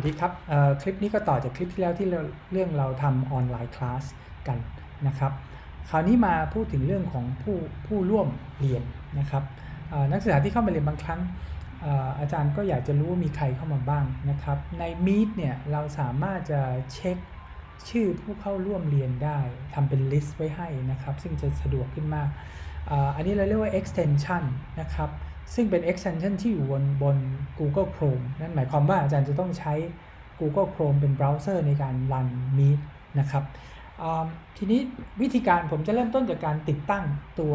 วัสดีครับคลิปนี้ก็ต่อจากคลิปที่แล้วที่เราเรื่องเราทำออนไลน์คลาสกันนะครับ คราวนี้มาพูดถึงเรื่องของผู้ผู้ร่วมเรียนนะครับนักศึกษาที่เข้ามาเรียนบางครั้งอาจารย์ก็อยากจะรู้ว่ามีใครเข้ามาบ้างนะครับ ใน Meet เนี่ยเราสามารถจะเช็คชื่อผู้เข้าร่วมเรียนได้ทำเป็นลิสต์ไว้ให้นะครับ ซึ่งจะสะดวกขึ้นมาก อันนี้เราเรียกว่า extension นะครับ ซึ่งเป็น extension ที่อยู่บนบน Google Chrome นั่นหมายความว่าอาจารย์จะต้องใช้ Google Chrome เป็นเบราว์เซอร์ในการรัน Meet นะครับทีนี้วิธีการผมจะเริ่มต้นจากการติดตั้งตัว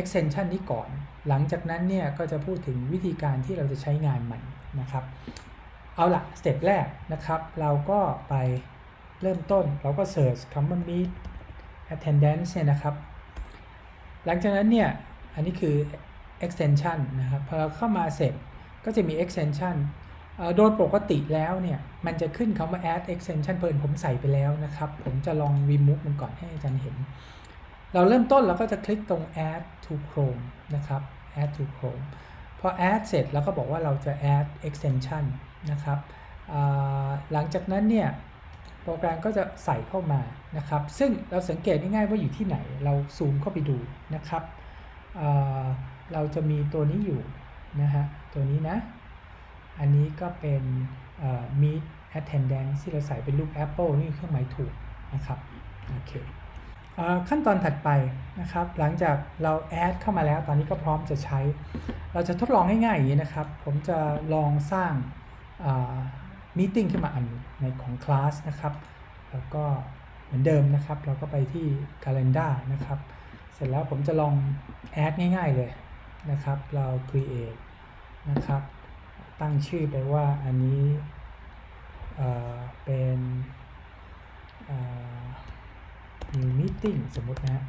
extension นี้ก่อน หลังจากนั้นเนี่ยก็จะพูดถึงวิธีการที่เราจะใช้งานมันนะครับ เอาละสเต็ปแรกนะครับ เราก็ไปเริ่มต้นเราก็ search คำว่า Meet attendance เนี่ยนะครับ หลังจากนั้นเนี่ย อันนี้คือ extension นะครับพอเข้ามาเสร็จก็จะมี extension โดยปกติแล้วเนี่ยมันจะขึ้นคำว่า add extension เพิ่นผมใส่ไปแล้วนะครับ ผมจะลอง remove มันก่อนให้อาจารย์เห็น เราเริ่มต้นเราก็จะคลิกตรง add to Chrome นะครับ add to Chrome พอ add เสร็จเราก็บอกว่าเราจะ add extension นะครับหลังจากนั้นเนี่ยโปรแกรมก็จะใส่เข้ามานะครับ ซึ่งเราสังเกตง่ายๆว่าอยู่ที่ไหนเราซูมเข้าไปดูนะครับ เเราจะมีตัวนี้อยู่นะฮะ ตัวนี้นะ อันนี้ก็เป็นเอ่อ Meet Attendance ที่เราใส่เป็นรูป Apple นี่เครื่องหมายถูกนะครับโอเคขั้นตอนถัดไปนะครับ หลังจากเราแอดเข้ามาแล้วตอนนี้ก็พร้อมจะใช้ เราจะทดลองง่ายๆอย่างนี้นะครับ ผมจะลองสร้างมีติ้งขึ้นมาอันในของคลาสนะครับ แล้วก็เหมือนเดิมนะครับ เราก็ไปที่ Calendar นะครับ เสร็จแล้วผมจะลองแอดง่ายๆเลยนะครับ เรา create นะครับ ตั้งชื่อไปว่าอันนี้เเป็นเ new meeting สมมตินะฮะ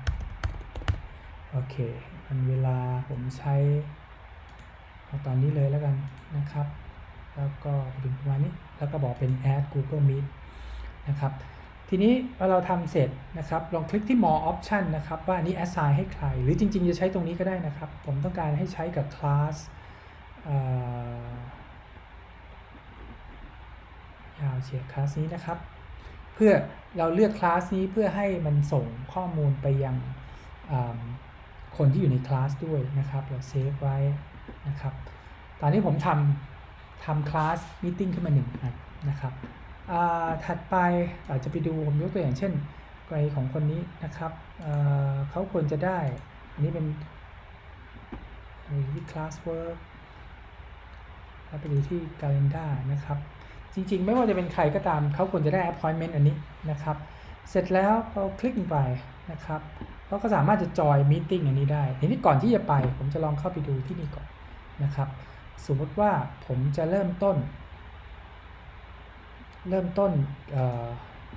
โอเคมันเวลาผมใช้เอาตอนนี้เลยแล้วกันนะครับ แล้วก็ถึงประมาณนี้ แล้วก็บอกเป็น add Google Meet นะครับ ทีนี้พอเราทำเสร็จนะครับ ลองคลิกที่ more option นะครับ ว่าอันนี้ assign ให้ใคร หรือจริง ๆ จะใช้ตรงนี้ก็ได้นะครับ ผมต้องการให้ใช้กับ class เอ่อยาวเฉียคลาสนี้นะครับ เพื่อเราเลือกคลาสนี้เพื่อให้มันส่งข้อมูลไปยังคนที่อยู่ในคลาสด้วยนะครับ เราเซฟไว้นะครับ ตอนนี้ผมทำทำคลาสมีติ้งขึ้นมาหนึ่งนะครับ ถัดไปอาจจะไปดูผมยกตัวอย่างเช่นกรณีของคนนี้นะครับเเขาควรจะได้ อันนี้เป็นที่ class work แล้วไปดูที่ calendar นะครับ จริงๆ ไม่ว่าจะเป็นใครก็ตามเขาควรจะได้ appointment อันนี้นะครับ เสร็จแล้วพอคลิกไปนะครับเขาก็สามารถจะจอยมีติ้งอันนี้ได้ ทีนี้ก่อนที่จะไป ผมจะลองเข้าไปดูที่นี่ก่อนนะครับ สมมติว่าผมจะเริ่มต้น เริ่มต้น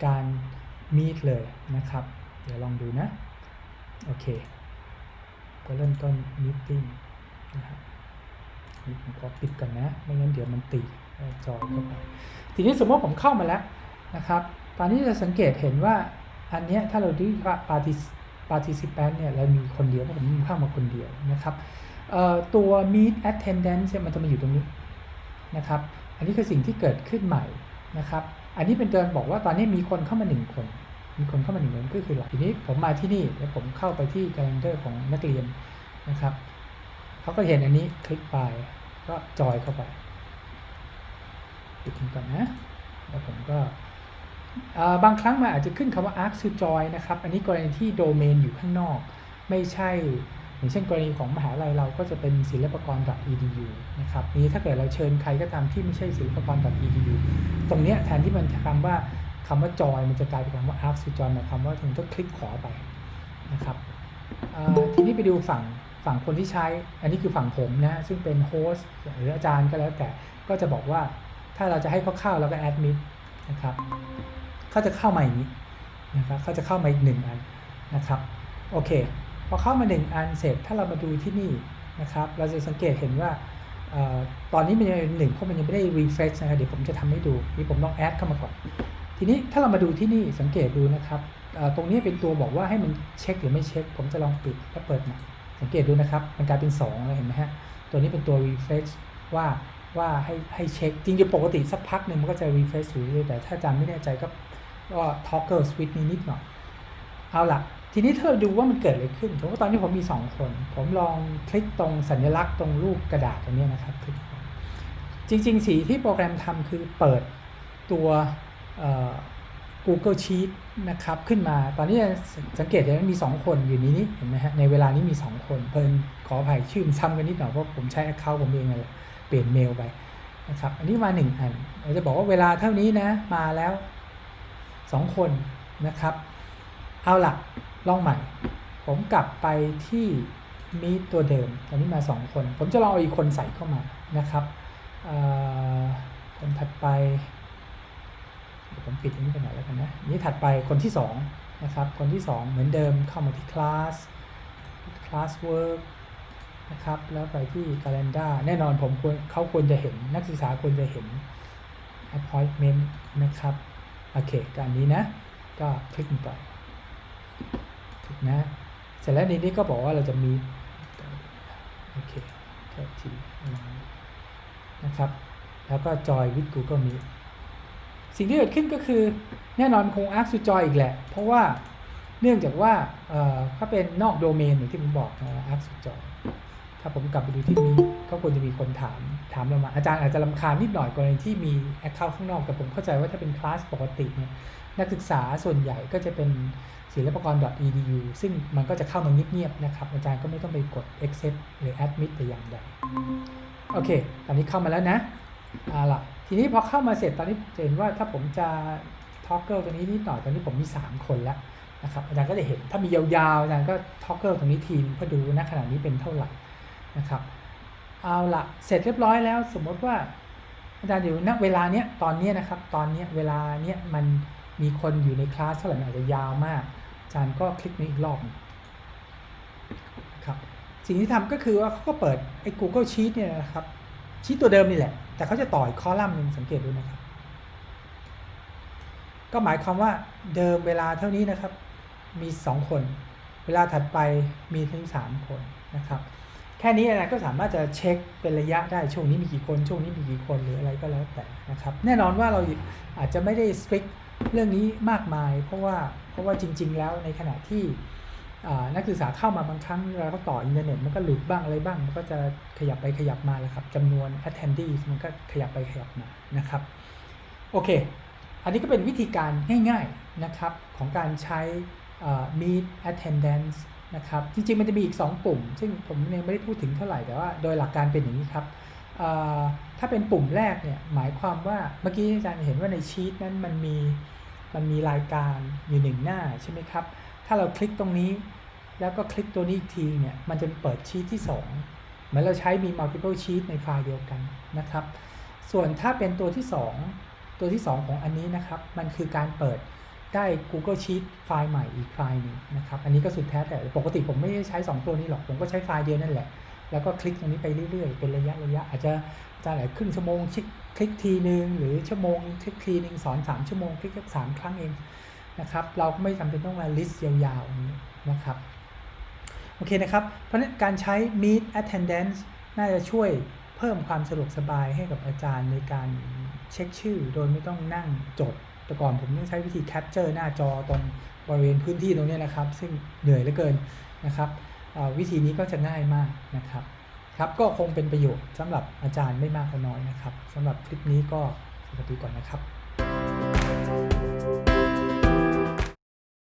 การมีดเลยนะครับ เดี๋ยวลองดูนะ โอเค ก็เริ่มต้นมีติ้งนะครับนี่ผมขอปิดก่อนนะ ไม่งั้นเดี๋ยวมันตีจอเข้าไป ทีนี้สมมติผมเข้ามาแล้วนะครับ ตอนนี้จะสังเกตเห็นว่าอันนี้ถ้าเราดูว่า partic- participant เนี่ยเรามีคนเดียวเพราะผมเข้ามาคนเดียวนะครับตัว meet attendance มันจะมาอยู่ตรงนี้นะครับ อันนี้คือสิ่งที่เกิดขึ้นใหม่ นะครับ อันนี้เป็นเตือนบอกว่าตอนนี้มีคนเข้ามาหนึ่งคน มีคนเข้ามาหนึ่งคนก็คือหลักทีนี้ผมมาที่นี่แล้วผมเข้าไปที่ calendar ของนักเรียนนะครับเขาก็เห็นอันนี้คลิกไปก็จอยเข้าไปปิดมันก่อนนะ แล้วผมก็บางครั้งมันอาจจะขึ้นคำว่า ask to join นะครับ อันนี้กรณีที่โดเมนอยู่ข้างนอก ไม่ใช่ อย่างเช่นกรณีของมหาลัยเราก็จะเป็นศิลปากร .edu นะครับนี้ถ้าเกิดเราเชิญใครก็ตามที่ไม่ใช่ศิลปากร .edu ตรงเนี้ยแทนที่มันจะคำว่าคำว่า join มันจะกลายเป็นคำว่า ask to join หมายความว่าถึงต้องคลิกขอไปนะครับทีนี้ไปดูฝั่งฝั่งคนที่ใช้ อันนี้คือฝั่งผมนะ ซึ่งเป็นโฮสต์หรืออาจารย์ก็แล้วแต่ก็จะบอกว่าถ้าเราจะให้เขาเข้าเราก็แอดมิดนะครับเขาจะเข้ามาอย่างนี้นะครับเขาจะเข้ามาอีกหนึ่งอันนะครับโอเค พอเข้ามาหนึ่งอันเสร็จถ้าเรามาดูที่นี่นะครับ เราจะสังเกตเห็นว่าออตอนนี้มันยังเป็นหนึ่งเพราะมันยังไม่ได้ refresh นะครับเดี๋ยวผมจะทำให้ดูนี่ผมต้องแอดเข้ามาก่อน ทีนี้ถ้าเรามาดูที่นี่สังเกตดูนะครับตรงนี้เป็นตัวบอกว่าให้มันเช็คหรือไม่เช็ค ผมจะลองปิดแล้วเปิดใหม่สังเกตดูนะครับ มันกลายเป็น2แล้วเห็นไหมฮะตัวนี้เป็นตัว refresh ว่าว่าให้ให้เช็ค จริงๆปกติสักพักหนึ่งมันก็จะ refresh อยู่เรื่อยแต่ถ้าอาจารย์ไม่แน่ใจก็ก็ toggle switch นี้นิดหน่อยเอาละ ทีนี้ถ้าเราดูว่ามันเกิดอะไรขึ้นสมว่าตอนนี้ผมมี 2 คน ผมลองคลิกตรงสัญลักษณ์ตรงรูปกระดาษอันนี้นะครับคลิกจริง ๆ สีที่โปรแกรมทำคือเปิดตัว Google Sheet นะครับขึ้นมา ตอนนี้สังเกตเห็นว่ามี 2 คนอยู่ในนี้เห็นไหมฮะ ในเวลานี้มี 2 คน เพิ่นขออภัยชื่อมันซ้ำกันนิดหน่อยเพราะผมใช้ Account ผมเองนั่นแหละเปลี่ยนเมลไปนะครับ อันนี้มา 1 อันเราจะบอกว่าเวลาเท่านี้นะ มาแล้ว 2 คนนะครับ เอาล่ะ ลองใหม่ ผมกลับไปที่มีตัวเดิม ตอนนี้มา 2 คน ผมจะลองเอาอีกคนใส่เข้ามานะครับคนถัดไปเดี๋ยวผมปิดอันนี้ไปหน่อยแล้วกันนะนี้ถัดไปคนที่2นะครับ คนที่ 2 เหมือนเดิมเข้ามาที่ class class work นะครับ แล้วไปที่ calendar แน่นอนผมควรเขาควรจะเห็นนักศึกษาควรจะเห็น appointment นะครับ โอเคการนี้นะ ก็คลิกไป นะ เสร็จแล้วในนี้ก็บอกว่าเราจะมีโอเคแค่ทีนะครับ แล้วก็จอยวิด h Google Meet สิ่งที่เกิดขึ้นก็คือแน่นอนคง Ask to Join อีกแหละ เพราะว่าเนื่องจากว่าเอ่อถ้าเป็นนอกโดเมนอย่างที่ผมบอกนะ Ask to Join ถ้าผมกลับไปดูที่นี้ก็ควรจะมีคนถาม ถามเรามา อาจารย์อาจจะลำคาญนิดหน่อยกรณีที่มี Account ข้างนอก แต่ผมเข้าใจว่าถ้าเป็นคลาสปกติเนี่ยนักศึกษาส่วนใหญ่ก็จะเป็นศิลปากร .edu ซึ่งมันก็จะเข้ามาเงียบๆนะครับ อาจารย์ก็ไม่ต้องไปกด accept หรือ admit แต่อย่างใดโอเค ตอนนี้เข้ามาแล้วนะเอาล่ะทีนี้พอเข้ามาเสร็จตอนนี้จะเห็นว่าถ้าผมจะ toggle ตรงนี้นิดหน่อยตอนนี้ผมมี 3 คนแล้วนะครับอาจารย์ก็จะเห็นถ้ามียาวๆอาจารย์ก็ toggle ตรงนี้ทีมเพื่อดูณขณะนี้เป็นเท่าไหร่ นะครับเอาละเสร็จเรียบร้อยแล้วสมมติว่าอาจารย์อยู่ณเวลาเนี้ยตอนเนี้ยนะครับ ตอนเนี้ยเวลาเนี้ยมันมีคนอยู่ในคลาสเท่าไหร่มันอาจจะยาวมาก อาจารย์ก็คลิกนี้อีกรอบนะครับสิ่งที่ทำก็คือว่าเขาก็เปิดไอ้ Google Sheet เนี่ยนะครับชีตตัวเดิมนี่แหละ แต่เขาจะต่ออีกคอลัมน์หนึ่งสังเกตดูนะครับ ก็หมายความว่าเดิมเวลาเท่านี้นะครับ มี 2 คน เวลาถัดไปมีถึง 3 คนนะครับ แค่นี้นะก็สามารถจะเช็คเป็นระยะได้ช่วงนี้มีกี่คนช่วงนี้มีกี่คนหรืออะไรก็แล้วแต่นะครับ แน่นอนว่าเราอาจจะไม่ได้สตริกเรื่องนี้มากมาย เพราะว่าเพราะว่าจริง ๆ แล้วในขณะที่นักศึกษาเข้ามาบางครั้งเราก็ต่ออินเทอร์เน็ตมันก็หลุดบ้างอะไรบ้าง มันก็จะขยับไปขยับมาแหละครับจำนวน attendees มันก็ขยับไปขยับมานะครับโอเค อันนี้ก็เป็นวิธีการง่าย ๆนะครับของการใช้ meet attendance นะครับจริงๆมันจะมีอีก 2 ปุ่ม ซึ่งผมยังไม่ได้พูดถึงเท่าไหร่แต่ว่าโดยหลักการเป็นอย่างนี้ครับถ้าเป็นปุ่มแรกเนี่ยหมายความว่าเมื่อกี้อาจารย์เห็นว่าในชีตนั้นมันมีมันมีรายการอยู่หนึ่งหน้าใช่ไหมครับถ้าเราคลิกตรงนี้ แล้วก็คลิกตัวนี้อีกทีเนี่ยมันจะเปิดชีตที่ 2 เหมือนเราใช้มี multiple sheet ในไฟล์เดียวกันนะครับ ส่วนถ้าเป็นตัวที่ 2 ตัวที่ 2 ของอันนี้นะครับ มันคือการเปิด ได้ Google Sheet ไฟล์ใหม่อีกไฟล์หนึงนะครับ อันนี้ก็สุดแท้แต่ปกติผมไม่ได้ใช้ 2 ตัวนี้หรอก ผมก็ใช้ไฟล์เดียวนั่นแหละ แล้วก็คลิกตรงนี้ไปเรื่อยๆ เป็นระยะระยะอาจจะอาจารย์หลายครึ่งชั่วโมงคลิกทีนึงหรือชั่วโมงคลิกทีนึงสอน 3 ชั่วโมงคลิกแค่สามครั้งเองนะครับ เราก็ไม่จำเป็นต้องมา list ยาวๆนนี้นะครับ โอเคนะครับ เพราะฉะนั้นการใช้ Meet Attendance น่าจะช่วยเพิ่มความสะดวกสบายให้กับอาจารย์ในการเช็คชื่อ โดยไม่ต้องนั่งจด แต่ก่อนผมต้องใช้วิธีแคปเจอร์หน้าจอตรงบริเวณพื้นที่ตรงนี้นะครับ ซึ่งเหนื่อยเหลือเกินนะครับวิธีนี้ก็จะง่ายมากนะครับครับก็คงเป็นประโยชน์สำหรับอาจารย์ไม่มากก็น้อยนะครับสำหรับคลิปนี้ก็สวัสดีก่อนนะครับ